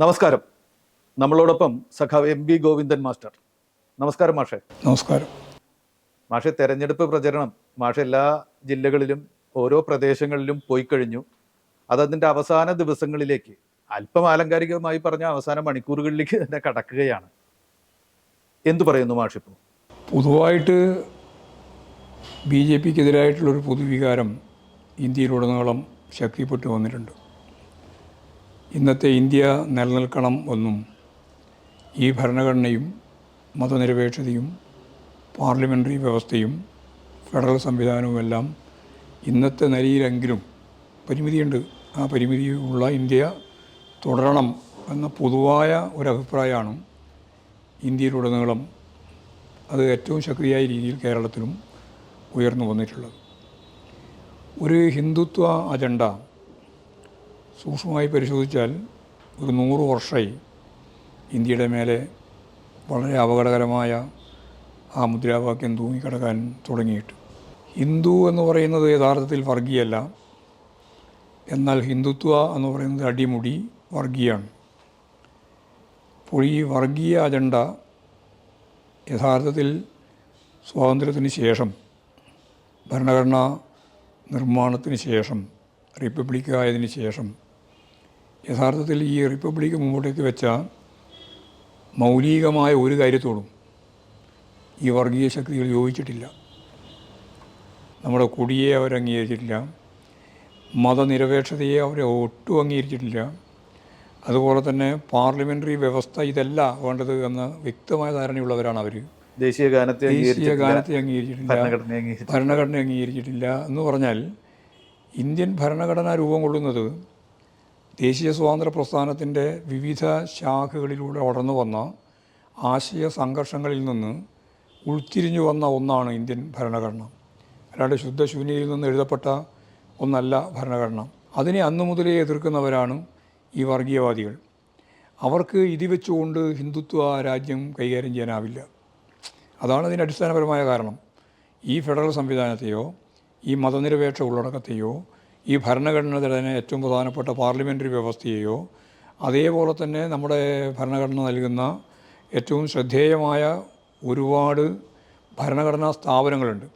നമസ്കാരം. നമ്മളോടൊപ്പം സഖാവ് എം ബി ഗോവിന്ദൻ മാസ്റ്റർ. നമസ്കാരം മാഷെ. നമസ്കാരം. മാഷെ തെരഞ്ഞെടുപ്പ് പ്രചരണം മാഷെ എല്ലാ ജില്ലകളിലും ഓരോ പ്രദേശങ്ങളിലും പോയി കഴിഞ്ഞു അതതിന്റെ അവസാന ദിവസങ്ങളിലേക്ക് അല്പം ആലങ്കാരികമായി പറഞ്ഞ അവസാന മണിക്കൂറുകളിലേക്ക് തന്നെ കടക്കുകയാണ്. എന്തു പറയുന്നു മാഷിപ്പോൾ പൊതുവായിട്ട് ബി ജെ പിക്കെതിരായിട്ടുള്ളൊരു പൊതുവികാരം ഇന്ത്യയിലുടനീളം ശക്തിപ്പെട്ടു വന്നിട്ടുണ്ട്. ഇന്നത്തെ ഇന്ത്യ നിലനിൽക്കണം എന്നും ഈ ഭരണഘടനയും മതനിരപേക്ഷതയും പാർലമെന്ററി വ്യവസ്ഥയും ഫെഡറൽ സംവിധാനവുമെല്ലാം ഇന്നത്തെ നിലയിലെങ്കിലും പരിമിതിയുണ്ട്. ആ പരിമിതിയുള്ള ഇന്ത്യ തുടരണം എന്ന പൊതുവായ ഒരു അഭിപ്രായമാണ് ഇന്ത്യയിലുടനീളം അത് ഏറ്റവും ശക്തിയായ രീതിയിൽ കേരളത്തിലും ഉയർന്നു വന്നിട്ടുള്ളത്. ഒരു ഹിന്ദുത്വ അജണ്ട സൂക്ഷ്മമായി പരിശോധിച്ചാൽ ഒരു നൂറ് വർഷമായി ഇന്ത്യയുടെ മേലെ വളരെ അപകടകരമായ ആ മുദ്രാവാക്യം തൂങ്ങിക്കിടക്കാൻ തുടങ്ങിയിട്ട്. ഹിന്ദു എന്ന് പറയുന്നത് യഥാർത്ഥത്തിൽ വർഗീയല്ല. എന്നാൽ ഹിന്ദുത്വ എന്ന് പറയുന്നത് അടിമുടി വർഗീയാണ്. അപ്പോൾ ഈ വർഗീയ അജണ്ട യഥാർത്ഥത്തിൽ സ്വാതന്ത്ര്യത്തിന് ശേഷം ഭരണഘടനാ നിർമ്മാണത്തിന് ശേഷം റിപ്പബ്ലിക്കായതിനു ശേഷം യഥാർത്ഥത്തിൽ ഈ റിപ്പബ്ലിക് മുമ്പോട്ടേക്ക് വെച്ച മൗലികമായ ഒരു കാര്യത്തോടും ഈ വർഗീയ ശക്തികൾ യോജിച്ചിട്ടില്ല. നമ്മുടെ കുടിയെ അവർ അംഗീകരിച്ചിട്ടില്ല. മതനിരപേക്ഷതയെ അവർ ഒട്ടും അംഗീകരിച്ചിട്ടില്ല. അതുപോലെ തന്നെ പാർലമെന്ററി വ്യവസ്ഥ ഇതല്ല വേണ്ടത് എന്ന വ്യക്തമായ ധാരണയുള്ളവരാണ് അവർ ദേശീയ ഗാനത്തെ ദേശീയ ഗാനത്തെ അംഗീകരിച്ചിട്ടില്ല. ഭരണഘടന അംഗീകരിച്ചിട്ടില്ല എന്ന് പറഞ്ഞാൽ ഇന്ത്യൻ ഭരണഘടന രൂപം കൊള്ളുന്നത് ദേശീയ സ്വാതന്ത്ര്യ പ്രസ്ഥാനത്തിന്റെ വിവിധ ശാഖകളിലൂടെ വളർന്നു വന്ന ആശയ സംഘർഷങ്ങളിൽ നിന്ന് ഉൾത്തിരിഞ്ഞു വന്ന ഒന്നാണ് ഇന്ത്യൻ ഭരണഘടന. അല്ലാണ്ട് ശുദ്ധശൂന്യയിൽ നിന്ന് എഴുതപ്പെട്ട ഒന്നല്ല ഭരണഘടന. അതിനെ അന്നു മുതലേ എതിർക്കുന്നവരാണ് ഈ വർഗീയവാദികൾ. അവർക്ക് ഇത് വെച്ചുകൊണ്ട് ഹിന്ദുത്വ രാജ്യം കൈകാര്യം ചെയ്യാനാവില്ല. അതാണ് ഇതിന്റെ അടിസ്ഥാനപരമായ കാരണം. ഈ ഫെഡറൽ സംവിധാനത്തെയോ ഈ മതനിരപേക്ഷ ഉള്ളടക്കത്തെയോ ഈ ഭരണഘടനയുടെ തന്നെ ഏറ്റവും പ്രധാനപ്പെട്ട പാർലമെന്ററി വ്യവസ്ഥയെയോ അതേപോലെ തന്നെ നമ്മുടെ ഭരണഘടന നൽകുന്ന ഏറ്റവും ശ്രദ്ധേയമായ ഒരുപാട് ഭരണഘടനാ സ്ഥാപനങ്ങളുണ്ട്.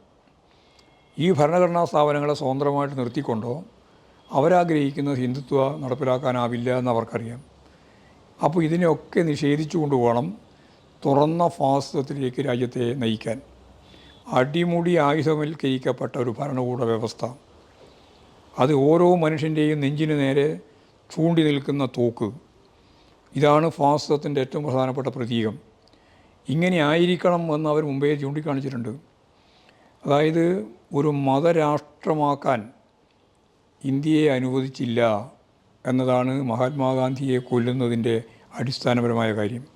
ഈ ഭരണഘടനാ സ്ഥാപനങ്ങളെ സ്വതന്ത്രമായിട്ട് നിർത്തിക്കൊണ്ടോ അവരാഗ്രഹിക്കുന്ന ഹിന്ദുത്വ നടപ്പിലാക്കാനാവില്ല എന്ന് അവർക്കറിയാം അപ്പോൾ ഇതിനെയൊക്കെ നിഷേധിച്ചു കൊണ്ടുപോകണം തുറന്ന ഫാസിസത്തിലേക്ക് രാജ്യത്തെ നയിക്കാൻ. അടിമുടി ആയുധവൽക്കരിക്കപ്പെട്ട ഒരു ഭരണകൂട വ്യവസ്ഥ. അത് ഓരോ മനുഷ്യന്റെയും നെഞ്ചിന് നേരെ ചൂണ്ടി നിൽക്കുന്ന തോക്ക്. ഇതാണ് ഫാസിസത്തിന്റെ ഏറ്റവും പ്രധാനപ്പെട്ട പ്രതീകം. ഇങ്ങനെ ആയിരിക്കണം എന്ന് അവർ മുമ്പേ ചൂണ്ടിക്കാണിച്ചിട്ടുണ്ട്. അതായത് ഒരു മതരാഷ്ട്രമാക്കാൻ ഇന്ത്യയെ അനുവദിച്ചില്ല എന്നതാണ് മഹാത്മാഗാന്ധിയെ കൊല്ലുന്നതിന്റെ അടിസ്ഥാനപരമായ കാര്യം.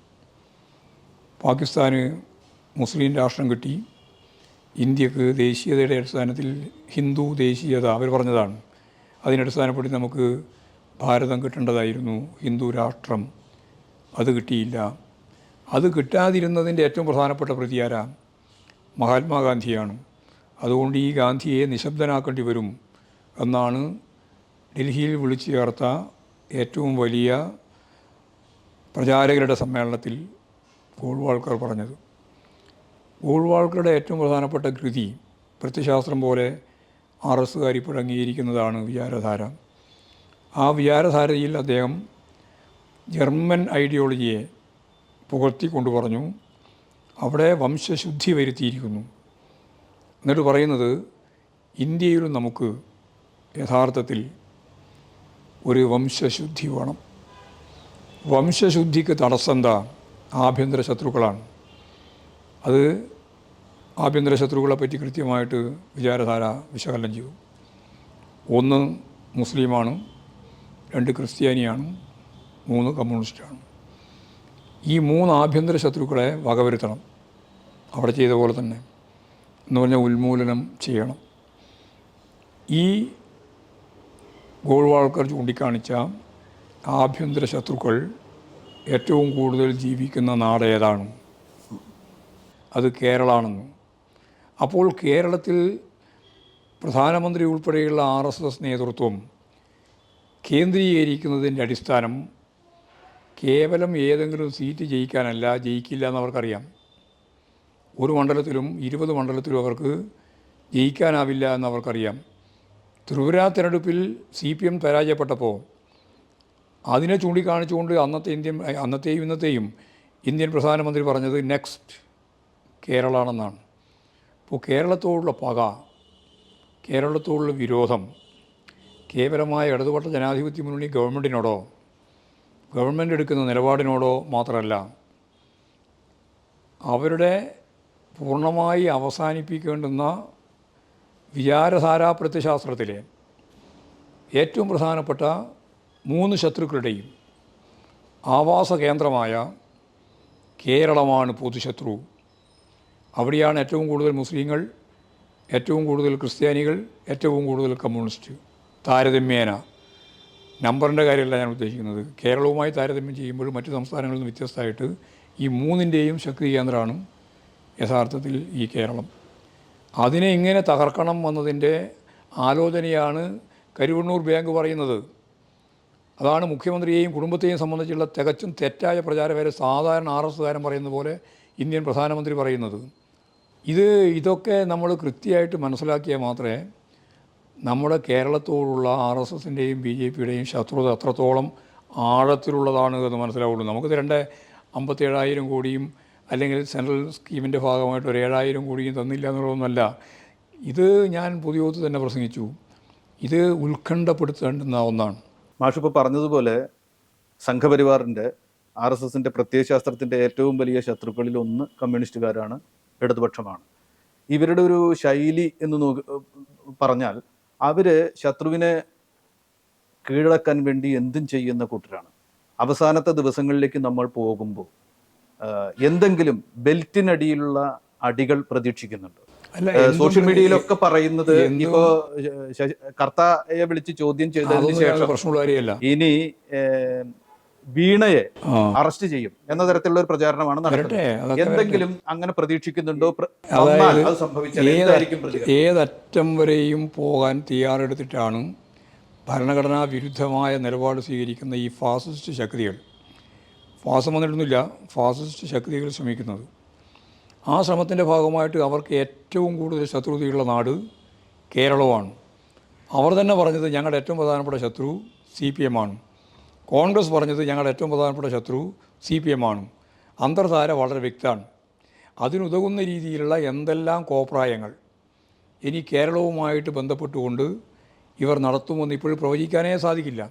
പാകിസ്ഥാന് മുസ്ലിം രാഷ്ട്രം കിട്ടി. ഇന്ത്യയ്ക്ക് ദേശീയതയുടെ അടിസ്ഥാനത്തിൽ ഹിന്ദു ദേശീയത അവർ പറഞ്ഞതാണ്. അതിനടിസ്ഥാനപ്പെടുത്തി നമുക്ക് ഭാരതം കിട്ടേണ്ടതായിരുന്നു ഹിന്ദു രാഷ്ട്രം. അത് കിട്ടിയില്ല. അത് കിട്ടാതിരുന്നതിന്റെ ഏറ്റവും പ്രധാനപ്പെട്ട പ്രതിയാര മഹാത്മാഗാന്ധിയാണ്. അതുകൊണ്ട് ഈ ഗാന്ധിയെ നിശബ്ദനാക്കേണ്ടി വരും എന്നാണ് ഡൽഹിയിൽ വിളിച്ചു ചേർത്ത ഏറ്റവും വലിയ പ്രചാരകരുടെ സമ്മേളനത്തിൽ ഗോൾവാൾക്കർ പറഞ്ഞത്. ഗോൾവാൾക്കറുടെ ഏറ്റവും പ്രധാനപ്പെട്ട കൃതി പ്രത്യശാസ്ത്രം പോലെ ആർ എസ്സുകാർ ഇപ്പോൾ അംഗീകരിക്കുന്നതാണ് വിചാരധാര. ആ വിചാരധാരയിൽ അദ്ദേഹം ജർമ്മൻ ഐഡിയോളജിയെ പുകർത്തി പറഞ്ഞു അവിടെ വംശശുദ്ധി വരുത്തിയിരിക്കുന്നു. എന്നിട്ട് പറയുന്നത് ഇന്ത്യയിലും നമുക്ക് യഥാർത്ഥത്തിൽ ഒരു വംശശുദ്ധി വേണം. വംശശുദ്ധിക്ക് തടസ്സം എന്താ ആഭ്യന്തര ശത്രുക്കളാണ്. അത് ആഭ്യന്തര ശത്രുക്കളെ പറ്റി കൃത്യമായിട്ട് വിചാരധാര വിശകലനം ചെയ്തു. ഒന്ന് മുസ്ലിമാണ് രണ്ട് ക്രിസ്ത്യാനിയാണ് മൂന്ന് കമ്മ്യൂണിസ്റ്റാണ്. ഈ മൂന്ന് ആഭ്യന്തര ശത്രുക്കളെ വകവരുത്തണം. അവിടെ ചെയ്ത പോലെ തന്നെ. എന്ന് പറഞ്ഞാൽ ഉന്മൂലനം ചെയ്യണം. ഈ ഗോൾവാൾക്കർ ചൂണ്ടിക്കാണിച്ച ആഭ്യന്തര ശത്രുക്കൾ ഏറ്റവും കൂടുതൽ ജീവിക്കുന്ന നാട് ഏതാണ്? അത് കേരളമാണെന്ന് അപ്പോൾ കേരളത്തിൽ പ്രധാനമന്ത്രി ഉൾപ്പെടെയുള്ള ആർ എസ് എസ് നേതൃത്വം കേന്ദ്രീകരിക്കുന്നതിന്റെ അടിസ്ഥാനം കേവലം ഏതെങ്കിലും സീറ്റ് ജയിക്കാനല്ല ജയിക്കില്ല എന്ന് അവർക്കറിയാം ഒരു മണ്ഡലത്തിലും ഇരുപത് മണ്ഡലത്തിലും അവർക്ക് ജയിക്കാനാവില്ല എന്നവർക്കറിയാം. ത്രിപുര തിരഞ്ഞെടുപ്പിൽ സി പി എം പരാജയപ്പെട്ടപ്പോൾ അതിനെ ചൂണ്ടിക്കാണിച്ചുകൊണ്ട് അന്നത്തെ ഇന്ത്യൻ അന്നത്തെയും ഇന്നത്തെയും ഇന്ത്യൻ പ്രധാനമന്ത്രി പറഞ്ഞത് നെക്സ്റ്റ് കേരളാണെന്നാണ്. അപ്പോൾ കേരളത്തോടുള്ള പക കേരളത്തോടുള്ള വിരോധം കേവലമായ ഇടതുപക്ഷ ജനാധിപത്യ മുന്നണി ഗവൺമെന്റിനോടോ ഗവൺമെന്റ് എടുക്കുന്ന നിലപാടിനോടോ മാത്രമല്ല അവരുടെ പൂർണമായി അവസാനിപ്പിക്കേണ്ടുന്ന വിചാരധാരാ പ്രത്യശാസ്ത്രത്തിലെ ഏറ്റവും പ്രധാനപ്പെട്ട മൂന്ന് ശത്രുക്കളുടെയും ആവാസ കേന്ദ്രമായ കേരളമാണ് പൊതുശത്രു. അവിടെയാണ് ഏറ്റവും കൂടുതൽ മുസ്ലിങ്ങൾ ഏറ്റവും കൂടുതൽ ക്രിസ്ത്യാനികൾ ഏറ്റവും കൂടുതൽ കമ്മ്യൂണിസ്റ്റ്. താരതമ്യേന. നമ്പറിന്റെ കാര്യമല്ല ഞാൻ ഉദ്ദേശിക്കുന്നത്. കേരളവുമായി താരതമ്യം ചെയ്യുമ്പോൾ മറ്റു സംസ്ഥാനങ്ങളിൽ നിന്ന് വ്യത്യസ്തമായിട്ട് ഈ മൂന്നിന്റെയും ശക്തി കേന്ദ്രമാണ് യഥാർത്ഥത്തിൽ ഈ കേരളം. അതിനെ ഇങ്ങനെ തകർക്കണം എന്നതിന്റെ ആലോചനയാണ് കരുവണ്ണൂർ ബാങ്ക് പറയുന്നത്. അതാണ് മുഖ്യമന്ത്രിയെയും കുടുംബത്തെയും സംബന്ധിച്ചുള്ള തികച്ചും തെറ്റായ പ്രചാരവേല സാധാരണ ആർ എസ്സുകാരൻ പറയുന്ന പോലെ ഇന്ത്യൻ പ്രധാനമന്ത്രി പറയുന്നത്. ഇത് ഇതൊക്കെ നമ്മൾ കൃത്യമായിട്ട് മനസ്സിലാക്കിയാൽ മാത്രമേ നമ്മുടെ കേരളത്തോടുള്ള ആർ എസ് എസിന്റെയും ബി ജെ പിയുടെയും ശത്രുത അത്രത്തോളം ആഴത്തിലുള്ളതാണ് എന്ന് മനസ്സിലാവുള്ളൂ. നമുക്ക് രണ്ട് അമ്പത്തേഴായിരം കോടിയും അല്ലെങ്കിൽ സെൻട്രൽ സ്കീമിന്റെ ഭാഗമായിട്ട് ഒരു ഏഴായിരം കോടിയും തന്നില്ല എന്നുള്ളതൊന്നുമല്ല ഇത് ഞാൻ പൊതുയോഗത്തിൽ തന്നെ പ്രസംഗിച്ചു. ഇത് ഉത്കണ്ഠപ്പെടുത്തേണ്ടുന്ന ഒന്നാണ്. മാഷിപ്പോൾ പറഞ്ഞതുപോലെ സംഘപരിവാറിന്റെ ആർ എസ് എസിന്റെ പ്രത്യയശാസ്ത്രത്തിന്റെ ഏറ്റവും വലിയ ശത്രുക്കളിൽ ഒന്ന് കമ്മ്യൂണിസ്റ്റുകാരാണ്. ഇടതുപക്ഷമാണ്. ഇവരുടെ ഒരു ശൈലി എന്ന് നോക്കി പറഞ്ഞാൽ അവർ ശത്രുവിനെ കീഴടക്കാൻ വേണ്ടി എന്തും ചെയ്യുന്ന കൂട്ടരാണ്. അവസാനത്തെ ദിവസങ്ങളിലേക്ക് നമ്മൾ പോകുമ്പോൾ എന്തെങ്കിലും ബെൽറ്റിനടിയിലുള്ള അടികൾ പ്രതീക്ഷിക്കുന്നുണ്ട്. സോഷ്യൽ മീഡിയയിലൊക്കെ പറയുന്നത് ഇപ്പോ കർത്തയെ വിളിച്ച് ചോദ്യം ചെയ്തതിന് ശേഷം ഇനി വീണയെ അറസ്റ്റ് ചെയ്യും എന്ന തരത്തിലുള്ള ഒരു പ്രചാരണമാണ് നടക്കുന്നത്. എന്തെങ്കിലും അങ്ങനെ പ്രതീക്ഷിക്കുന്നുണ്ടോ? പ്ര- അത് സംഭവിച്ചാൽ ഏതറ്റം വരെയും പോകാൻ തയ്യാറെടുത്തിട്ടാണ് ഭരണഘടനാ വിരുദ്ധമായ നിലപാട് സ്വീകരിക്കുന്ന ഈ ഫാസിസ്റ്റ് ശക്തികൾ. ഫാസം വന്നിട്ടൊന്നുമില്ല ഫാസിസ്റ്റ് ശക്തികൾ ശ്രമിക്കുന്നത്. ആ ശ്രമത്തിന്റെ ഭാഗമായിട്ട് അവർക്ക് ഏറ്റവും കൂടുതൽ ശത്രുതയുള്ള നാട് കേരളമാണ്. അവർ തന്നെ പറഞ്ഞത് ഞങ്ങളുടെ ഏറ്റവും പ്രധാനപ്പെട്ട ശത്രു സി പി എം ആണ്. കോൺഗ്രസ് പറഞ്ഞത് ഞങ്ങളുടെ ഏറ്റവും പ്രധാനപ്പെട്ട ശത്രു സി പി എം ആണ് അന്തർധാര വളരെ വ്യക്തമാണ്. അതിനുതകുന്ന രീതിയിലുള്ള എന്തെല്ലാം കോപ്രായങ്ങൾ ഇനി കേരളവുമായിട്ട് ബന്ധപ്പെട്ടുകൊണ്ട് ഇവർ നടത്തുമെന്ന് ഇപ്പോഴും പ്രവചിക്കാനേ സാധിക്കില്ല.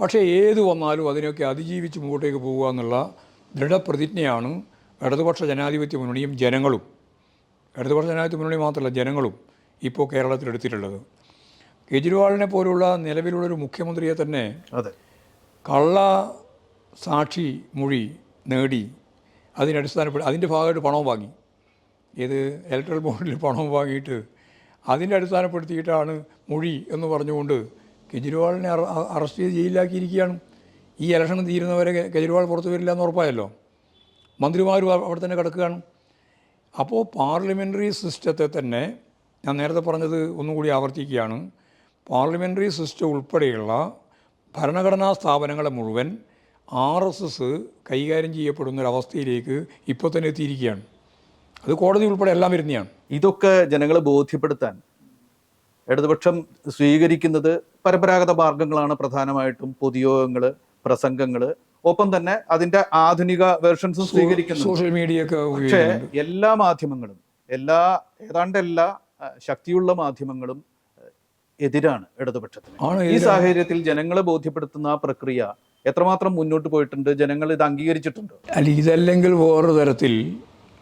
പക്ഷേ ഏത് വന്നാലും അതിനൊക്കെ അതിജീവിച്ച് മുമ്പോട്ടേക്ക് പോകുക എന്നുള്ള ദൃഢപ്രതിജ്ഞയാണ് ഇടതുപക്ഷ ജനാധിപത്യ മുന്നണിയും ജനങ്ങളും. ഇടതുപക്ഷ ജനാധിപത്യ മുന്നണി മാത്രമല്ല ജനങ്ങളും ഇപ്പോൾ കേരളത്തിലെടുത്തിട്ടുള്ളത്. കെജ്രിവാളിനെ പോലുള്ള നിലവിലുള്ളൊരു മുഖ്യമന്ത്രിയെ തന്നെ അതെ. കള്ള സാക്ഷി മൊഴി നേടി അതിനടിസ്ഥാനപ്പെട്ട് അതിന്റെ ഭാഗമായിട്ട് പണവും വാങ്ങി. ഇത് ഇലക്ട്രൽ ബോർഡിൽ പണവും വാങ്ങിയിട്ട് അതിന്റെ അടിസ്ഥാനപ്പെടുത്തിയിട്ടാണ് മൊഴി എന്ന് പറഞ്ഞുകൊണ്ട് കെജ്രിവാളിനെ അറസ്റ്റ് ചെയ്ത് ജയിലിലാക്കിയിരിക്കുകയാണ്. ഈ ഇലക്ഷൻ തീരുന്നവരെ കെജ്രിവാൾ പുറത്തു വരില്ല എന്ന് ഉറപ്പായല്ലോ. മന്ത്രിമാരും അവിടെ തന്നെ കിടക്കുകയാണ്. അപ്പോൾ പാർലമെന്ററി സിസ്റ്റത്തെ തന്നെ ഞാൻ നേരത്തെ പറഞ്ഞത് ഒന്നുകൂടി ആവർത്തിക്കുകയാണ്. പാർലമെന്ററി സിസ്റ്റം ഉൾപ്പെടെയുള്ള ഭരണഘടനാ സ്ഥാപനങ്ങളെ മുഴുവൻ ആർ എസ് എസ് കൈകാര്യം ചെയ്യപ്പെടുന്ന ഒരവസ്ഥയിലേക്ക് ഇപ്പോൾ തന്നെ എത്തിയിരിക്കുകയാണ്. അത് കോടതി ഉൾപ്പെടെ എല്ലാം വരുന്നതാണ്. ഇതൊക്കെ ജനങ്ങളെ ബോധ്യപ്പെടുത്താൻ ഇടതുപക്ഷം സ്വീകരിക്കുന്നത് പരമ്പരാഗത മാർഗങ്ങളാണ് പ്രധാനമായിട്ടും പൊതുയോഗങ്ങൾ പ്രസംഗങ്ങൾ ഒപ്പം തന്നെ അതിന്റെ ആധുനിക വേർഷൻസും സ്വീകരിക്കുന്നു സോഷ്യൽ മീഡിയ ഒക്കെ പക്ഷേ എല്ലാ മാധ്യമങ്ങളും എല്ലാ ഏതാണ്ട് എല്ലാ ശക്തിയുള്ള മാധ്യമങ്ങളും എതിരാണ് ഇടതുപക്ഷത്തിന്. ഈ സാഹചര്യത്തിൽ ജനങ്ങളെ ബോധ്യപ്പെടുത്തുന്ന ആ പ്രക്രിയ എത്രമാത്രം മുന്നോട്ട് പോയിട്ടുണ്ട്? ജനങ്ങൾ ഇത് അംഗീകരിച്ചിട്ടുണ്ട്? അല്ല ഇതല്ലെങ്കിൽ വേറൊരു തരത്തിൽ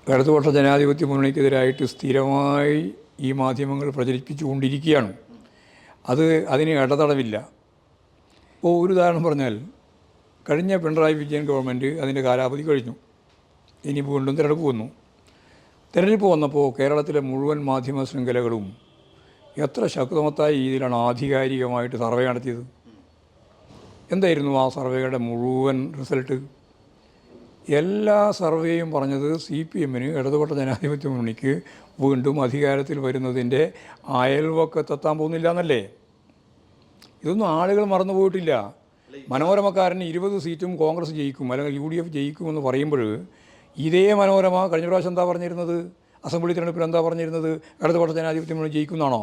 ഇടതുപക്ഷ ജനാധിപത്യ മുന്നണിക്കെതിരായിട്ട് സ്ഥിരമായി ഈ മാധ്യമങ്ങൾ പ്രചരിപ്പിച്ചുകൊണ്ടിരിക്കുകയാണ്. അത് അതിന് ഇടതടവില്ല. ഇപ്പോൾ ഒരു ഉദാഹരണം പറഞ്ഞാൽ കഴിഞ്ഞ പിണറായി വിജയൻ ഗവൺമെന്റ് അതിന്റെ കാലാവധി കഴിഞ്ഞു. ഇനി വീണ്ടും തിരഞ്ഞെടുപ്പ് വന്നു. തിരഞ്ഞെടുപ്പ് വന്നപ്പോൾ കേരളത്തിലെ മുഴുവൻ മാധ്യമ ശൃംഖലകളും എത്ര ശക്തമത്തായ രീതിയിലാണ് ആധികാരികമായിട്ട് സർവേ നടത്തിയത്? എന്തായിരുന്നു ആ സർവേയുടെ മുഴുവൻ റിസൾട്ട്? എല്ലാ സർവേയും പറഞ്ഞത് സി പി എമ്മിന് ഇടതുപക്ഷ ജനാധിപത്യ മുന്നണിക്ക് വീണ്ടും അധികാരത്തിൽ വരുന്നതിന്റെ അയൽവക്കത്തെത്താൻ പോകുന്നില്ല എന്നല്ലേ ഇതൊന്നും ആളുകൾ മറന്നു പോയിട്ടില്ല. മനോരമക്കാരന് ഇരുപത് സീറ്റും കോൺഗ്രസ് ജയിക്കും അല്ലെങ്കിൽ യു ഡി എഫ് ജയിക്കുമെന്ന് പറയുമ്പോൾ ഇതേ മനോരമ കഴിഞ്ഞ പ്രാവശ്യം എന്താ പറഞ്ഞിരുന്നത്? അസംബ്ലി തിരഞ്ഞെടുപ്പിൽ എന്താ പറഞ്ഞിരുന്നത്? ഇടതുപക്ഷ ജനാധിപത്യം മുന്നണി ജയിക്കുന്നതാണോ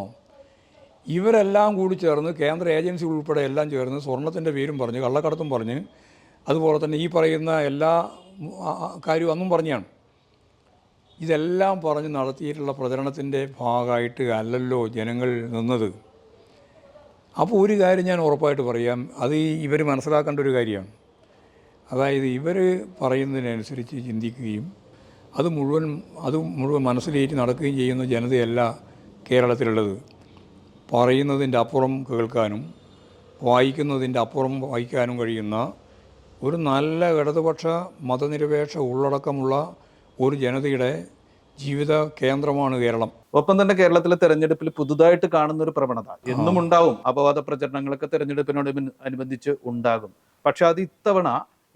ഇവരെല്ലാം കൂടി ചേർന്ന് കേന്ദ്ര ഏജൻസി ഉൾപ്പെടെ എല്ലാം ചേർന്ന് സ്വർണത്തിന്റെ പേരും പറഞ്ഞ് കള്ളക്കടത്തും പറഞ്ഞ് അതുപോലെ തന്നെ ഈ പറയുന്ന എല്ലാ കാര്യവും അന്നും പറഞ്ഞാണ്. ഇതെല്ലാം പറഞ്ഞ് നടത്തിയിട്ടുള്ള പ്രചരണത്തിന്റെ ഭാഗമായിട്ട് അല്ലല്ലോ ജനങ്ങൾ നിന്നത്. അപ്പോൾ ഒരു കാര്യം ഞാൻ ഉറപ്പായിട്ട് പറയാം. അത് ഇവർ മനസ്സിലാക്കേണ്ട ഒരു കാര്യമാണ്. അതായത് ഇവർ പറയുന്നതിനനുസരിച്ച് ചിന്തിക്കുകയും അത് മുഴുവൻ അത് മുഴുവൻ മനസ്സിലേറ്റി നടക്കുകയും ചെയ്യുന്ന ജനതയല്ല കേരളത്തിലുള്ളത്. പറയുന്നതിന്റെ അപ്പുറം കേൾക്കാനും വായിക്കുന്നതിന്റെ അപ്പുറം വായിക്കാനും കഴിയുന്ന ഒരു നല്ല ഇടതുപക്ഷ മതനിരപേക്ഷ ഉള്ളടക്കമുള്ള ഒരു ജനതയുടെ ജീവിത കേന്ദ്രമാണ് കേരളം. ഒപ്പം തന്നെ കേരളത്തിലെ തെരഞ്ഞെടുപ്പിൽ പുതുതായിട്ട് കാണുന്ന ഒരു പ്രവണത. എന്നും ഉണ്ടാവും അപവാദ പ്രചരണങ്ങളൊക്കെ തെരഞ്ഞെടുപ്പിനോട് അനുബന്ധിച്ച് ഉണ്ടാകും. പക്ഷെ അത് ഇത്തവണ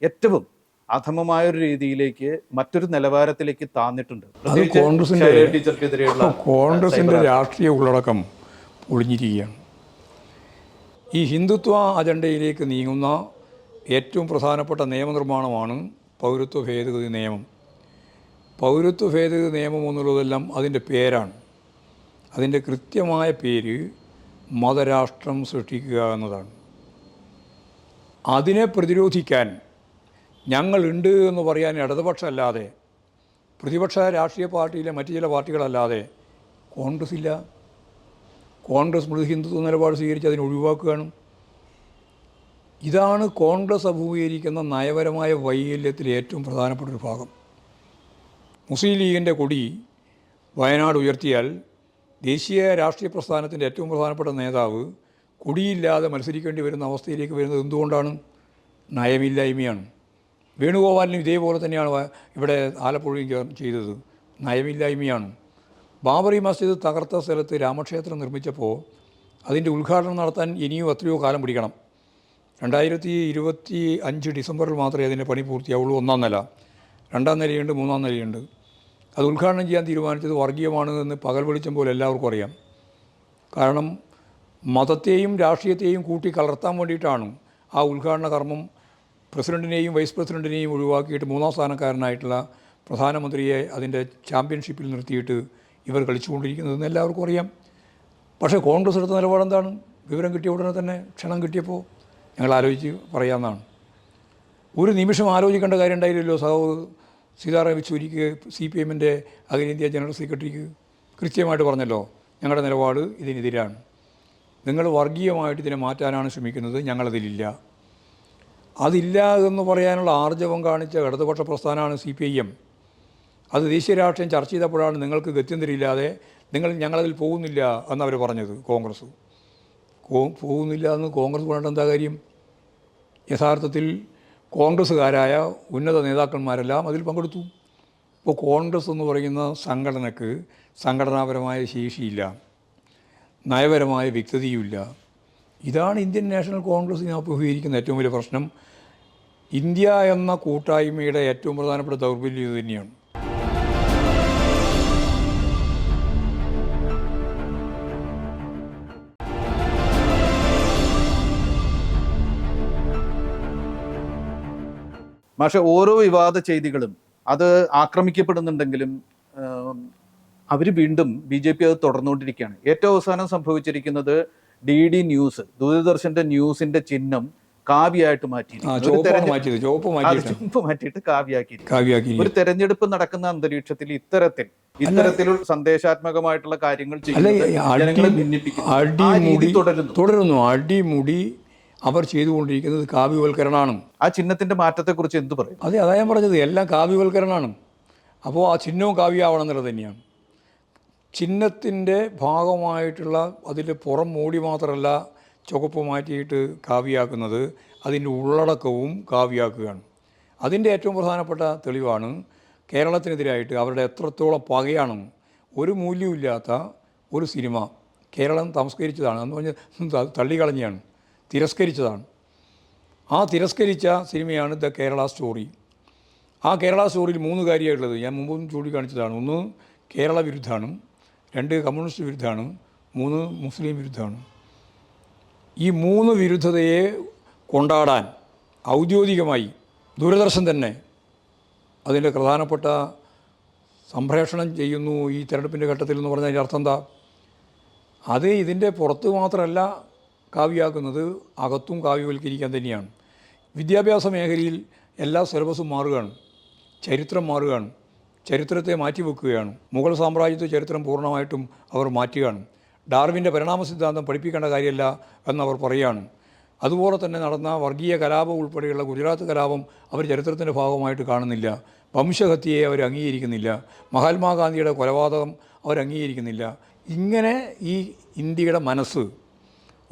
ഏറ്റവും അധമമായ ഒരു രീതിയിലേക്ക് മറ്റൊരു നിലവാരത്തിലേക്ക് താന്നിട്ടുണ്ട്. കോൺഗ്രസിന്റെ- ടീച്ചർക്കെതിരെയുള്ള കോൺഗ്രസിന്റെ രാഷ്ട്രീയ ഉള്ളടക്കം ഒളിഞ്ഞിരിക്കുകയാണ്. ഈ ഹിന്ദുത്വ അജണ്ടയിലേക്ക് നീങ്ങുന്ന ഏറ്റവും പ്രധാനപ്പെട്ട നിയമനിർമ്മാണമാണ് പൗരത്വ ഭേദഗതി നിയമം. പൗരത്വ ഭേദഗതി നിയമം എന്നുള്ളതെല്ലാം അതിന്റെ പേരാണ്. അതിന്റെ കൃത്യമായ പേര് മതരാഷ്ട്രം സൃഷ്ടിക്കുക എന്നതാണ്. അതിനെ പ്രതിരോധിക്കാൻ ഞങ്ങളുണ്ട് എന്ന് പറയാൻ ഇടതുപക്ഷമല്ലാതെ പ്രതിപക്ഷ രാഷ്ട്രീയ പാർട്ടിയിലെ മറ്റു ചില പാർട്ടികളല്ലാതെ കോൺഗ്രസ് ഇല്ല. കോൺഗ്രസ് മൃദു ഹിന്ദുത്വ നിലപാട് സ്വീകരിച്ച് അതിനെ ഒഴിവാക്കുകയാണ്. ഇതാണ് കോൺഗ്രസ് അഭിമുഖീകരിക്കുന്ന നയപരമായ വൈകല്യത്തിൽ ഏറ്റവും പ്രധാനപ്പെട്ട ഒരു ഭാഗം. മുസ്ലിം ലീഗിന്റെ കൊടി വയനാട് ഉയർത്തിയാൽ ദേശീയ രാഷ്ട്രീയ പ്രസ്ഥാനത്തിന്റെ ഏറ്റവും പ്രധാനപ്പെട്ട നേതാവ് കൊടിയില്ലാതെ മത്സരിക്കേണ്ടി വരുന്ന അവസ്ഥയിലേക്ക് വരുന്നത് എന്തുകൊണ്ടാണ്? നയമില്ലായ്മയാണ്. വേണുഗോപാലിനും ഇതേപോലെ തന്നെയാണ് ഇവിടെ ആലപ്പുഴയും ചെയ്തത്. നയമില്ലായ്മയാണ്. ബാബറി മസ്ജിദ് തകർത്ത സ്ഥലത്ത് രാമക്ഷേത്രം നിർമ്മിച്ചപ്പോൾ അതിന്റെ ഉദ്ഘാടനം നടത്താൻ ഇനിയും എത്രയോ കാലം പിടിക്കണം. രണ്ടായിരത്തി ഇരുപത്തി അഞ്ച് ഡിസംബറിൽ മാത്രമേ അതിന്റെ പണി പൂർത്തിയാവുള്ളൂ ഒന്നാം നില. രണ്ടാം നിലയുണ്ട് മൂന്നാം നിലയുണ്ട്. അത് ഉദ്ഘാടനം ചെയ്യാൻ തീരുമാനിച്ചത് വർഗീയമാണ് എന്ന് പകൽ വെളിച്ചം പോലെ എല്ലാവർക്കും അറിയാം. കാരണം മതത്തെയും രാഷ്ട്രീയത്തെയും കൂട്ടി കലർത്താൻ വേണ്ടിയിട്ടാണ് ആ ഉദ്ഘാടന കർമ്മം പ്രസിഡന്റിനെയും വൈസ് പ്രസിഡന്റിനെയും ഒഴിവാക്കിയിട്ട് മൂന്നാം സ്ഥാനക്കാരനായിട്ടുള്ള പ്രധാനമന്ത്രിയെ അതിന്റെ ചാമ്പ്യൻഷിപ്പിൽ നിർത്തിയിട്ട് ഇവർ കളിച്ചുകൊണ്ടിരിക്കുന്നതെന്ന് എല്ലാവർക്കും അറിയാം. പക്ഷേ കോൺഗ്രസ് എടുത്ത നിലപാടെന്താണ് വിവരം കിട്ടിയ ഉടനെ തന്നെ ക്ഷണം കിട്ടിയപ്പോൾ ഞങ്ങൾ ആലോചിച്ച് പറയാമെന്നാണ് ഒരു നിമിഷം ആലോചിക്കേണ്ട കാര്യം ഉണ്ടായില്ലല്ലോ സഹോ സീതാറാം യെച്ചൂരിക്ക് സി പി എമ്മിന്റെ അഖിലേന്ത്യാ ജനറൽ സെക്രട്ടറിക്ക് കൃത്യമായിട്ട് പറഞ്ഞല്ലോ ഞങ്ങളുടെ നിലപാട് ഇതിനെതിരാണ്. നിങ്ങൾ വർഗീയമായിട്ട് ഇതിനെ മാറ്റാനാണ് ശ്രമിക്കുന്നത് ഞങ്ങളതിലില്ല. അതില്ല എന്ന് പറയാനുള്ള ആർജവം കാണിച്ച ഇടതുപക്ഷ പ്രസ്ഥാനമാണ് സി പി ഐ എം. അത് ദേശീയ രാഷ്ട്രീയം ചർച്ച ചെയ്തപ്പോഴാണ് നിങ്ങൾക്ക് ഗത്യന്തരമില്ലാതെ നിങ്ങൾ ഞങ്ങളതിൽ പോകുന്നില്ല എന്നവർ പറഞ്ഞത് കോൺഗ്രസ്. പോകുന്നില്ല എന്ന് കോൺഗ്രസ് പറഞ്ഞിട്ട് എന്താ കാര്യം? യഥാർത്ഥത്തിൽ കോൺഗ്രസ്സുകാരായ ഉന്നത നേതാക്കന്മാരെല്ലാം അതിൽ പങ്കെടുത്തു. ഇപ്പോൾ കോൺഗ്രസ് എന്ന് പറയുന്ന സംഘടനക്ക് സംഘടനാപരമായ ശേഷിയില്ല. നയപരമായ വ്യക്തതയുമില്ല. ഇതാണ് ഇന്ത്യൻ നാഷണൽ കോൺഗ്രസ് അഭിമുഖീകരിക്കുന്ന ഏറ്റവും വലിയ പ്രശ്നം. ഇന്ത്യ എന്ന കൂട്ടായ്മയുടെ ഏറ്റവും പ്രധാനപ്പെട്ട ദൗർബല്യം ഇത് തന്നെയാണ്. പക്ഷെ ഓരോ വിവാദ ചെയ്തികളും അത് ആക്രമിക്കപ്പെടുന്നുണ്ടെങ്കിലും അവർ വീണ്ടും ബി ജെ പി അത് തുടർന്നുകൊണ്ടിരിക്കുകയാണ്. ഏറ്റവും അവസാനം സംഭവിച്ചിരിക്കുന്നത് ഡി ഡി ന്യൂസ് ദൂരദർശന്റെ ന്യൂസിന്റെ ചിഹ്നം കാവ്യായിട്ട് മാറ്റി മാറ്റിയിരിക്കുന്നു. ഒരു ചുവപ്പാണ് തെരഞ്ഞെ- മാറ്റിയത് ചുവപ്പ് അത് മാറ്റിയിട്ട് കാവ്യാക്കി ഒരു തെരഞ്ഞെടുപ്പ് നടക്കുന്ന അന്തരീക്ഷത്തിൽ ഇത്തരത്തിൽ ഇത്തരത്തിലുള്ള സന്ദേശാത്മകമായിട്ടുള്ള കാര്യങ്ങൾ തുടരുന്നു. തുടരുന്നു. അടിമുടി അവർ ചെയ്തുകൊണ്ടിരിക്കുന്നത് കാവ്യവൽക്കരണമാണ് ആ ചിഹ്നത്തിന്റെ മാറ്റത്തെക്കുറിച്ച് എന്ത് പറയും? അതെ അതാ ഞാൻ പറഞ്ഞത്. എല്ലാം കാവ്യവൽക്കരണമാണ് അപ്പോൾ ആ ചിഹ്നവും കാവ്യമാവണം എന്നുള്ളത് തന്നെയാണ്. ചിഹ്നത്തിന്റെ ഭാഗമായിട്ടുള്ള അതിന്റെ പുറം മൂടി മാത്രമല്ല ചുവപ്പ് മാറ്റിയിട്ട് കാവ്യാക്കുന്നത് അതിന്റെ ഉള്ളടക്കവും കാവ്യാക്കുകയാണ്. അതിന്റെ ഏറ്റവും പ്രധാനപ്പെട്ട തെളിവാണ് കേരളത്തിനെതിരായിട്ട് അവരുടെ എത്രത്തോളം പകയാണ് ഒരു മൂല്യമില്ലാത്ത ഒരു സിനിമ കേരളം തമസ്കരിച്ചതാണ്. എന്ന് പറഞ്ഞാൽ തള്ളിക്കളഞ്ഞാണ് തിരസ്കരിച്ചതാണ്. ആ തിരസ്കരിച്ച സിനിമയാണ് ദ കേരള സ്റ്റോറി. ആ കേരള സ്റ്റോറിയിൽ മൂന്ന് കാര്യമായിട്ടുള്ളത് ഞാൻ മുമ്പും ചൂണ്ടിക്കാണിച്ചതാണ്. ഒന്ന് കേരള വിരുദ്ധമാണ്. രണ്ട് കമ്മ്യൂണിസ്റ്റ് വിരുദ്ധമാണ്. മൂന്ന് മുസ്ലിം വിരുദ്ധമാണ്. ഈ മൂന്ന് വിരുദ്ധതയെ കൊണ്ടാടാൻ ഔദ്യോഗികമായി ദൂരദർശൻ തന്നെ അതിന്റെ പ്രധാനപ്പെട്ട സംപ്രേഷണം ചെയ്യുന്നു ഈ തെരഞ്ഞെടുപ്പിന്റെ ഘട്ടത്തിൽ എന്ന് പറഞ്ഞാൽ അതിന്റെ അർത്ഥം എന്താ? അത് ഇതിന്റെ പുറത്ത് മാത്രമല്ല കാവ്യാക്കുന്നത് അകത്തും കാവ്യവൽക്കരിക്കാൻ തന്നെയാണ്. വിദ്യാഭ്യാസ മേഖലയിൽ എല്ലാ സിലബസും മാറുകയാണ്. ചരിത്രം മാറുകയാണ്. ചരിത്രത്തെ മാറ്റിവെക്കുകയാണ്. മുഗൾ സാമ്രാജ്യത്തെ ചരിത്രം പൂർണമായിട്ടും അവർ മാറ്റുകയാണ്. ഡാർവിന്റെ പരിണാമ സിദ്ധാന്തം പഠിപ്പിക്കേണ്ട കാര്യമല്ല എന്നവർ പറയുകയാണ് അതുപോലെ തന്നെ നടന്ന വർഗീയ കലാപം ഉൾപ്പെടെയുള്ള ഗുജറാത്ത് കലാപം അവർ ചരിത്രത്തിന്റെ ഭാഗമായിട്ട് കാണുന്നില്ല. വംശഹത്യയെ അവർ അംഗീകരിക്കുന്നില്ല. മഹാത്മാഗാന്ധിയുടെ കൊലപാതകം അവർ അംഗീകരിക്കുന്നില്ല. ഇങ്ങനെ ഈ ഇന്ത്യയുടെ മനസ്സ്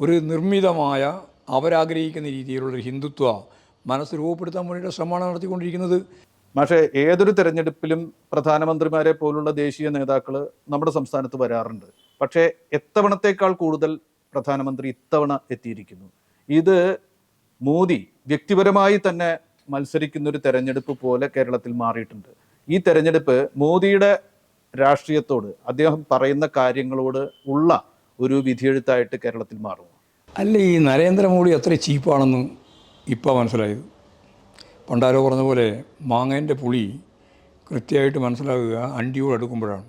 ഒരു നിർമ്മിതമായ അവരാഗ്രഹിക്കുന്ന രീതിയിലുള്ള ഒരു ഹിന്ദുത്വ മനസ്സ് രൂപപ്പെടുത്താൻ വേണ്ടിയിട്ട് ശ്രമമാണ് നടത്തിക്കൊണ്ടിരിക്കുന്നത്. പക്ഷേ ഏതൊരു തെരഞ്ഞെടുപ്പിലും പ്രധാനമന്ത്രിമാരെ പോലുള്ള ദേശീയ നേതാക്കൾ നമ്മുടെ സംസ്ഥാനത്ത് വരാറുണ്ട്. പക്ഷേ എത്തവണത്തേക്കാൾ കൂടുതൽ പ്രധാനമന്ത്രി ഇത്തവണ എത്തിയിരിക്കുന്നു. ഇത് മോദി വ്യക്തിപരമായി തന്നെ മത്സരിക്കുന്ന ഒരു തെരഞ്ഞെടുപ്പ് പോലെ കേരളത്തിൽ മാറിയിട്ടുണ്ട്. ഈ തെരഞ്ഞെടുപ്പ് മോദിയുടെ രാഷ്ട്രീയത്തോട് അദ്ദേഹം പറയുന്ന കാര്യങ്ങളോട് ഉള്ള ഒരു വിധിയെഴുത്തായിട്ട് കേരളത്തിൽ മാറും അല്ല ഈ നരേന്ദ്രമോദി എത്ര ചീപ്പാണെന്ന് ഇപ്പോൾ മനസ്സിലായത്. പണ്ടാരോ പറഞ്ഞ പോലെ മാങ്ങേന്റെ പുളി കൃത്യമായിട്ട് മനസ്സിലാകുക അണ്ടിയോട് അടുക്കുമ്പോഴാണ്.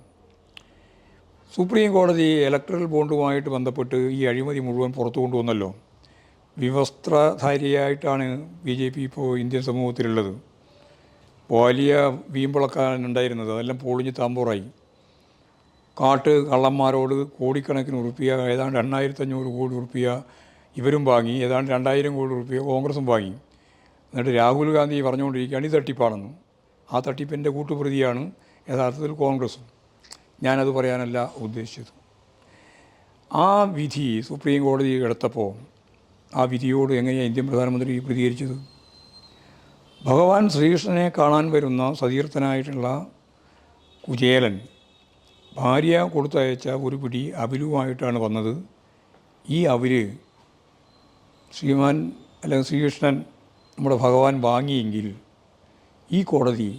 സുപ്രീം കോടതി ഇലക്ട്രൽ ബോണ്ടുമായിട്ട് ബന്ധപ്പെട്ട് ഈ അഴിമതി മുഴുവൻ പുറത്തു കൊണ്ടുവന്നല്ലോ. വിവസ്ത്രധാരിയായിട്ടാണ് ബി ജെ പി ഇപ്പോൾ ഇന്ത്യൻ സമൂഹത്തിലുള്ളത്. വലിയ വീമ്പിളക്കാനുണ്ടായിരുന്നത് അതെല്ലാം പൊളിഞ്ഞ് താമ്പൂറായി. കാട്ട് കള്ളന്മാരോട് കോടിക്കണക്കിന് ഉറുപ്പിയ ഏതാണ്ട് എണ്ണായിരത്തഞ്ഞൂറ് കോടി ഉറുപ്പിയ ഇവരും വാങ്ങി ഏതാണ്ട് രണ്ടായിരം കോടി ഉറുപ്പിയ കോൺഗ്രസും വാങ്ങി. എന്നിട്ട് രാഹുൽ ഗാന്ധി പറഞ്ഞുകൊണ്ടിരിക്കുകയാണ് ഈ തട്ടിപ്പാണെന്ന്. ആ തട്ടിപ്പിന്റെ കൂട്ടുപ്രതിയാണ് യഥാർത്ഥത്തിൽ കോൺഗ്രസും. ഞാനത് പറയാനല്ല ഉദ്ദേശിച്ചത്. ആ വിധി സുപ്രീം കോടതി എടുത്തപ്പോൾ ആ വിധിയോട് എങ്ങനെയാണ് ഇന്ത്യൻ പ്രധാനമന്ത്രി പ്രതികരിച്ചത്? ഭഗവാൻ ശ്രീകൃഷ്ണനെ കാണാൻ വരുന്ന സതീർത്ഥനായിട്ടുള്ള കുചേലൻ ഭാര്യ കൊടുത്തയച്ച ഒരു പിടി അവിലുമായിട്ടാണ് വന്നത്. ഈ അവർ ശ്രീമാൻ അല്ലെങ്കിൽ ശ്രീകൃഷ്ണൻ നമ്മുടെ ഭഗവാൻ വാങ്ങിയെങ്കിൽ ഈ കോടതി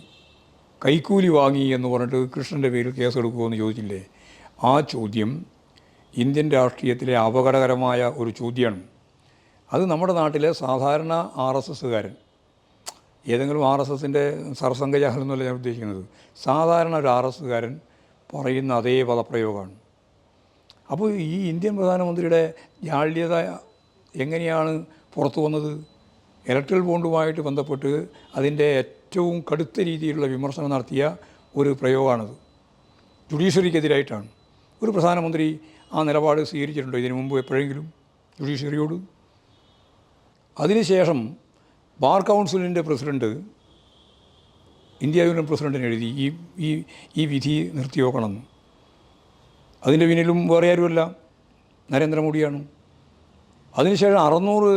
കൈക്കൂലി വാങ്ങി എന്ന് പറഞ്ഞിട്ട് കൃഷ്ണന്റെ പേരിൽ കേസെടുക്കുമെന്ന് ചോദിച്ചില്ലേ? ആ ചോദ്യം ഇന്ത്യൻ രാഷ്ട്രീയത്തിലെ അപകടകരമായ ഒരു ചോദ്യമാണ് അത് നമ്മുടെ നാട്ടിലെ സാധാരണ ആർ എസ് എസ്സുകാരൻ ഏതെങ്കിലും ആർ എസ് എസിന്റെ സർസംഘജാഹൽ എന്നല്ല ഞാൻ ഉദ്ദേശിക്കുന്നത് സാധാരണ ഒരു ആർ എസ്സുകാരൻ പറയുന്ന അതേ പദപ്രയോഗമാണ്. അപ്പോൾ ഈ ഇന്ത്യൻ പ്രധാനമന്ത്രിയുടെ ജാള്യത എങ്ങനെയാണ് പുറത്തു വന്നത്? ഇലക്ട്രൽ ബോണ്ടുമായിട്ട് ബന്ധപ്പെട്ട് അതിന്റെ ഏറ്റവും കടുത്ത രീതിയിലുള്ള വിമർശനം നടത്തിയ ഒരു പ്രയോഗമാണത്. ജുഡീഷ്യറിക്കെതിരായിട്ടാണ്. ഒരു പ്രധാനമന്ത്രി ആ നിലപാട് സ്വീകരിച്ചിട്ടുണ്ടോ? ഇതിനു മുമ്പ് എപ്പോഴെങ്കിലും ജുഡീഷ്യറിയോട്? അതിനുശേഷം ബാർ കൗൺസിലിന്റെ പ്രസിഡന്റ് ഇന്ത്യ യൂണിയൻ പ്രസിഡന്റിന് എഴുതി ഈ ഈ ഈ വിധി നിർത്തിവെക്കണമെന്ന് അതിന്റെ പിന്നിലും വേറെ ആരുമല്ല. നരേന്ദ്രമോദിയാണ്. അതിനുശേഷം അറുന്നൂറ്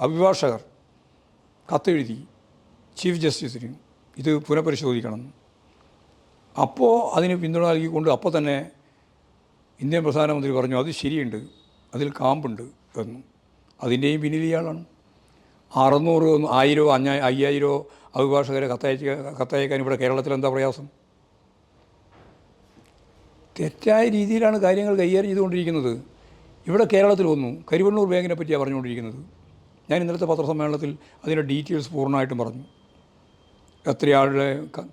അഭിഭാഷകർ കത്തെഴുതി ചീഫ് ജസ്റ്റിസിന് ഇത് പുനഃപരിശോധിക്കണം. അപ്പോൾ അതിന് പിന്തുണ നൽകിക്കൊണ്ട് അപ്പോൾ തന്നെ ഇന്ത്യൻ പ്രധാനമന്ത്രി പറഞ്ഞു അത് ശരിയുണ്ട്. അതിൽ കാമ്പുണ്ട് എന്ന്. അതിന്റെയും പിന്നിൽ ഇയാളാണ്. അറുന്നൂറ് ആയിരോ അഞ്ഞാ അയ്യായിരോ അഭിഭാഷകരെ കത്തയച്ച് കത്തയക്കാൻ ഇവിടെ കേരളത്തിൽ എന്താ പ്രയാസം? തെറ്റായ രീതിയിലാണ് കാര്യങ്ങൾ കൈകാര്യം ചെയ്തുകൊണ്ടിരിക്കുന്നത്. ഇവിടെ കേരളത്തിൽ വന്നു. കരുവണ്ണൂർ ബാങ്കിനെ പറ്റിയാണ് പറഞ്ഞുകൊണ്ടിരിക്കുന്നത്. ഞാൻ ഇന്നലത്തെ പത്രസമ്മേളനത്തിൽ അതിന്റെ ഡീറ്റെയിൽസ് പൂർണമായിട്ടും പറഞ്ഞു. എത്രയാളുടെ ക-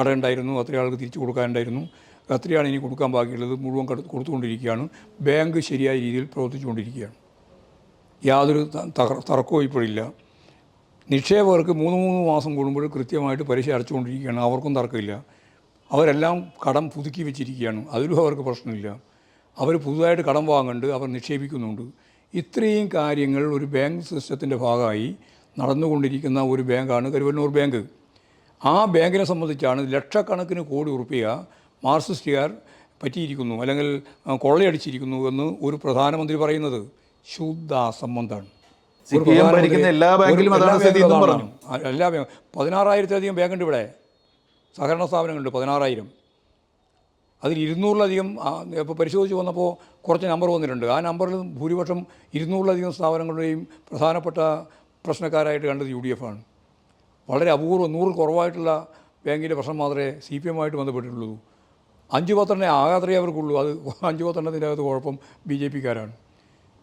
കട ഉണ്ടായിരുന്നു എത്രയാൾക്ക് തിരിച്ചു കൊടുക്കാനുണ്ടായിരുന്നു. എത്രയാണ് ഇനി കൊടുക്കാൻ ബാക്കിയുള്ളത്. മുഴുവൻ കട- കൊടുത്തുകൊണ്ടിരിക്കുകയാണ്. ബാങ്ക് ശരിയായ രീതിയിൽ പ്രവർത്തിച്ചുകൊണ്ടിരിക്കുകയാണ്. യാതൊരു തർക്കവും ഇപ്പോഴില്ല. നിക്ഷേപകർക്ക് മൂന്ന് മൂന്ന് മാസം കൂടുമ്പോൾ കൃത്യമായിട്ട് പലിശ അടച്ചുകൊണ്ടിരിക്കുകയാണ്. അവർക്കും തർക്കമില്ല. അവരെല്ലാം കടം പുതുക്കി വെച്ചിരിക്കുകയാണ്. അതിലും അവർക്ക് പ്രശ്നമില്ല. അവർ പുതുതായിട്ട് കടം വാങ്ങുന്നുണ്ട് അവർ നിക്ഷേപിക്കുന്നുണ്ട്. ഇത്രയും കാര്യങ്ങൾ ഒരു ബാങ്ക് സിസ്റ്റത്തിന്റെ ഭാഗമായി നടന്നുകൊണ്ടിരിക്കുന്ന ഒരു ബാങ്കാണ് കരുവന്നൂർ ബാങ്ക്. ആ ബാങ്കിനെ സംബന്ധിച്ചാണ് ലക്ഷക്കണക്കിന് കോടി ഉറുപ്പിക മാർക്സിസ്റ്റുകാർ പറ്റിയിരിക്കുന്നു അല്ലെങ്കിൽ കൊള്ളയടിച്ചിരിക്കുന്നു എന്ന് ഒരു പ്രധാനമന്ത്രി പറയുന്നത്. ശുദ്ധ അസംബന്ധമാണ് എല്ലാ ബാങ്കിലും എല്ലാ ബാങ്ക് പതിനാറായിരത്തിലധികം ബാങ്കുണ്ട് ഇവിടെ. സഹകരണ സ്ഥാപനങ്ങളുണ്ട് പതിനാറായിരം. അതിൽ ഇരുന്നൂറിലധികം ഇപ്പോൾ പരിശോധിച്ച് വന്നപ്പോൾ കുറച്ച് നമ്പർ വന്നിട്ടുണ്ട്. ആ നമ്പറിൽ ഭൂരിപക്ഷം ഇരുന്നൂറിലധികം സ്ഥാപനങ്ങളുടെയും പ്രധാനപ്പെട്ട പ്രശ്നക്കാരായിട്ട് കണ്ടത് യു ഡി എഫ് ആണ്. വളരെ അപൂർവം നൂറിൽ കുറവായിട്ടുള്ള ബാങ്കിന്റെ പ്രശ്നം മാത്രമേ സി പി എമ്മായിട്ട് ബന്ധപ്പെട്ടിട്ടുള്ളൂ. അഞ്ച് പത്തെണ്ണേ ആകാത്രേ അവർക്കുള്ളൂ. അത് അഞ്ച് പത്തെണ്ണത്തിന്റെ അകത്ത് കുഴപ്പം ബി ജെ പിക്കാരാണ്.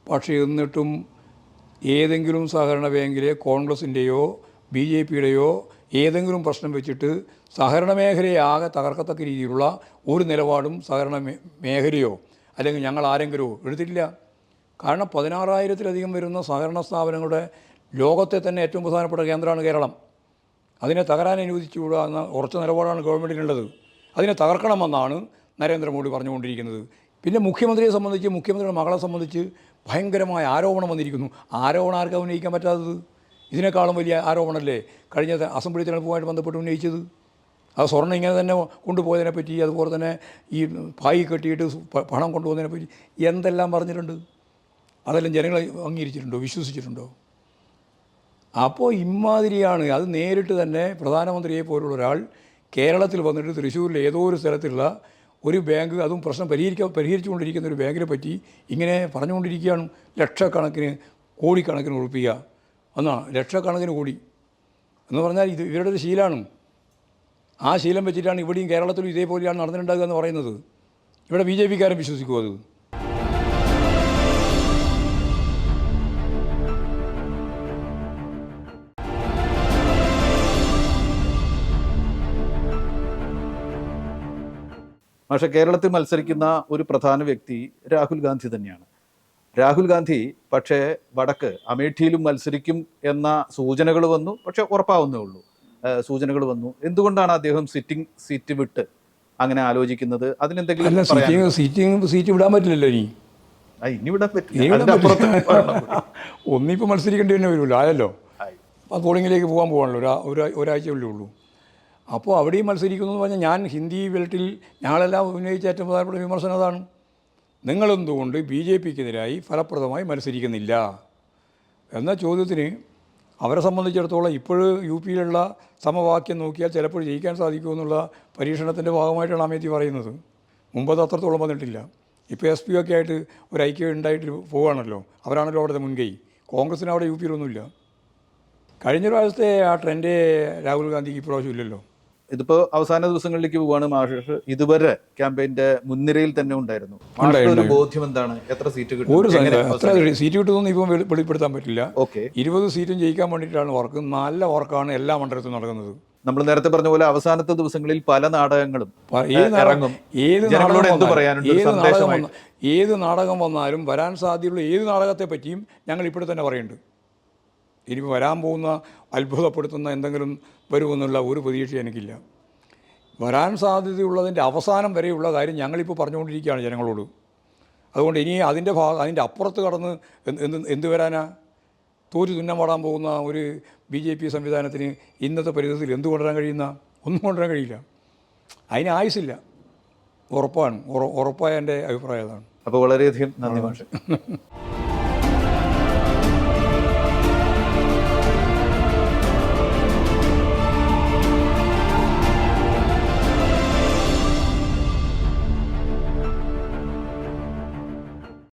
പക്ഷേ എന്നിട്ടും ഏതെങ്കിലും സഹകരണ ബാങ്കിലെ കോൺഗ്രസിന്റെയോ ബി ജെ പിയുടെയോ ഏതെങ്കിലും പ്രശ്നം വെച്ചിട്ട് സഹകരണ മേഖലയെ ആകെ തകർക്കത്തക്ക രീതിയിലുള്ള ഒരു നിലപാടും സഹകരണ മേഖലയോ അല്ലെങ്കിൽ ഞങ്ങൾ ആരെങ്കിലുമോ എടുത്തിട്ടില്ല. കാരണം പതിനാറായിരത്തിലധികം വരുന്ന സഹകരണ സ്ഥാപനങ്ങളുടെ ലോകത്തെ തന്നെ ഏറ്റവും പ്രധാനപ്പെട്ട കേന്ദ്രമാണ് കേരളം. അതിനെ തകരാൻ അനുവദിച്ചുകൂടാ എന്ന ഉറച്ച നിലപാടാണ് ഗവൺമെന്റിനുള്ളത് അതിനെ തകർക്കണമെന്നാണ് നരേന്ദ്രമോദി പറഞ്ഞുകൊണ്ടിരിക്കുന്നത്. പിന്നെ മുഖ്യമന്ത്രിയെ സംബന്ധിച്ച് മുഖ്യമന്ത്രിയുടെ മകളെ സംബന്ധിച്ച് ഭയങ്കരമായ ആരോപണം വന്നിരിക്കുന്നു. ആരോപണം ആർക്കാ ഉന്നയിക്കാൻ പറ്റാത്തത്? ഇതിനേക്കാളും വലിയ ആരോപണമല്ലേ? കഴിഞ്ഞ അസംബ്ലി തെരഞ്ഞെടുപ്പുമായിട്ട് ബന്ധപ്പെട്ട് ഉന്നയിച്ചത്? ആ സ്വർണം ഇങ്ങനെ തന്നെ കൊണ്ടുപോയതിനെ പറ്റി അതുപോലെ തന്നെ ഈ പായി കെട്ടിയിട്ട് പണം കൊണ്ടുപോകുന്നതിനെ പറ്റി എന്തെല്ലാം പറഞ്ഞിട്ടുണ്ട്? അതെല്ലാം ജനങ്ങളെ അംഗീകരിച്ചിട്ടുണ്ടോ? വിശ്വസിച്ചിട്ടുണ്ടോ? അപ്പോൾ ഇമാതിരിയാണ് അത് നേരിട്ട് തന്നെ പ്രധാനമന്ത്രിയെ പോലുള്ള ഒരാൾ കേരളത്തിൽ വന്നിട്ട് തൃശ്ശൂരിൽ ഏതോ ഒരു സ്ഥലത്തുള്ള ഒരു ബാങ്ക് അതും പ്രശ്നം പരിഹരിക്കാൻ പരിഹരിച്ചുകൊണ്ടിരിക്കുന്ന ഒരു ബാങ്കിനെ പറ്റി ഇങ്ങനെ പറഞ്ഞുകൊണ്ടിരിക്കുകയാണ്. ലക്ഷക്കണക്കിന് കോടിക്കണക്കിന് ഉറപ്പിക്കുക എന്നാണ് ലക്ഷക്കണക്കിന് കോടി. എന്ന് പറഞ്ഞാൽ ഇത് ഇവരുടെ ഒരു ശീലമാണ് ആ ശീലം വെച്ചിട്ടാണ് ഇവിടെയും കേരളത്തിലും ഇതേപോലെയാണ് നടന്നിട്ടുണ്ടാകുക എന്ന് പറയുന്നത്. ഇവിടെ ബി ജെ പിക്കാരും വിശ്വസിക്കുമോ അത്. പക്ഷെ കേരളത്തിൽ മത്സരിക്കുന്ന ഒരു പ്രധാന വ്യക്തി രാഹുൽ ഗാന്ധി തന്നെയാണ്. രാഹുൽ ഗാന്ധി പക്ഷേ വടക്ക് അമേഠിയിലും മത്സരിക്കും എന്ന സൂചനകൾ വന്നു. പക്ഷെ ഉറപ്പാവുന്നേ ഉള്ളൂ. സൂചനകൾ വന്നു. എന്തുകൊണ്ടാണ് അദ്ദേഹം സിറ്റിംഗ് സീറ്റ് വിട്ട് അങ്ങനെ ആലോചിക്കുന്നത്? അതിനെന്തെങ്കിലും സീറ്റിംഗ് സീറ്റിംഗ് സീറ്റ് വിടാൻ പറ്റില്ലല്ലോ ഇനി. ഇനി വിടാൻ പറ്റില്ല. ഒന്നിപ്പോൾ മത്സരിക്കേണ്ടി തന്നെ വരുമല്ലോ. ആയല്ലോ. ആയി. അപ്പോൾ പോളിങ്ങിലേക്ക് പോകാൻ പോകാണല്ലോ. ഒരു ഒരു ഒരാഴ്ചയല്ലേ ഉള്ളൂ. അപ്പോൾ അവിടെയും മത്സരിക്കുന്നു എന്ന് പറഞ്ഞാൽ ഞാൻ ഹിന്ദി ബെൽറ്റിൽ ഞങ്ങളെല്ലാം ഉന്നയിച്ച ഏറ്റവും പ്രധാനപ്പെട്ട വിമർശനം അതാണ്. നിങ്ങളെന്തുകൊണ്ട് ബി ജെ പിക്കെതിരായി ഫലപ്രദമായി മത്സരിക്കുന്നില്ല? എന്ന ചോദ്യത്തിന് അവരെ സംബന്ധിച്ചിടത്തോളം ഇപ്പോൾ യു പിയിലുള്ള സമവാക്യം നോക്കിയാൽ ചിലപ്പോൾ ജയിക്കാൻ സാധിക്കുമെന്നുള്ള പരീക്ഷണത്തിന്റെ ഭാഗമായിട്ടാണ് അമേത്തി പറയുന്നത്. മുമ്പത് അത്രത്തോളം വന്നിട്ടില്ല. ഇപ്പോൾ എസ് പി ഒക്കെ ആയിട്ട് ഒരു ഐക്യം ഉണ്ടായിട്ട് പോവുകയാണല്ലോ. അവരാണല്ലോ അവിടുത്തെ മുൻകൈ. കോൺഗ്രസിന് അവിടെ യു പിയിലൊന്നുമില്ല. കഴിഞ്ഞ പ്രാവശ്യത്തെ ആ ട്രെൻഡ് രാഹുൽ ഗാന്ധിക്ക് ഇപ്രാവശ്യം ഇല്ലല്ലോ. ഇതിപ്പോ അവസാന ദിവസങ്ങളിലേക്ക് പോവാണ് മാഷ്. ഇതുവരെ ക്യാമ്പയിന്റെ മുൻനിരയിൽ തന്നെ ഉണ്ടായിരുന്നു. ഒരു ബോധ്യം എന്താണ്? എത്ര സീറ്റ് കിട്ടും? ഒരു എത്ര സീറ്റ് കിട്ടുമെന്ന് ഇപ്പം വെളി- വെളിപ്പെടുത്താൻ പറ്റില്ല. ഓക്കെ. ഇരുപത് സീറ്റും ജയിക്കാൻ വേണ്ടിയിട്ടാണ് വർക്ക്. നല്ല വർക്കാണ് എല്ലാ മണ്ഡലത്തിലും നടക്കുന്നത്. നമ്മൾ നേരത്തെ പറഞ്ഞ പോലെ അവസാനത്തെ ദിവസങ്ങളിൽ പല നാടകങ്ങളും ഏത് നാടകം ഇറങ്ങും. ഏത് നാടകം എന്ത് വന്നാലും- പറയാനുണ്ട്? ഏത് നാടകം വന്നാലും വരാൻ സാധ്യതയുള്ള ഏത് നാടകത്തെ പറ്റിയും ഞങ്ങൾ ഇപ്പോഴും തന്നെ പറയുന്നുണ്ട്. ഇനി വരാൻ പോകുന്ന അത്ഭുതപ്പെടുത്തുന്ന എന്തെങ്കിലും വരുമെന്നുള്ള ഒരു പ്രതീക്ഷ എനിക്കില്ല. വരാൻ സാധ്യതയുള്ളതിന്റെ അവസാനം വരെയുള്ള കാര്യം ഞങ്ങളിപ്പോൾ പറഞ്ഞുകൊണ്ടിരിക്കുകയാണ് ജനങ്ങളോട്. അതുകൊണ്ട് ഇനി അതിന്റെ ഭാഗം അതിന്റെ അപ്പുറത്ത് കടന്ന് എന്ത് എന്ത് വരാനാ? തോറ്റു തുന്നം പാടാൻ പോകുന്ന ഒരു ബി ജെ പി സംവിധാനത്തിന് ഇന്നത്തെ പരിസ്ഥിതിയിൽ എന്ത് കൊണ്ടുവരാൻ കഴിയുന്ന? ഒന്നും കൊണ്ടുവരാൻ കഴിയില്ല. അതിന് ആയുസില്ല ഉറപ്പാണ്. ഉറ- ഉറപ്പായ എന്റെ അഭിപ്രായം അതാണ്. അപ്പോൾ വളരെയധികം നന്ദി മാഷ്.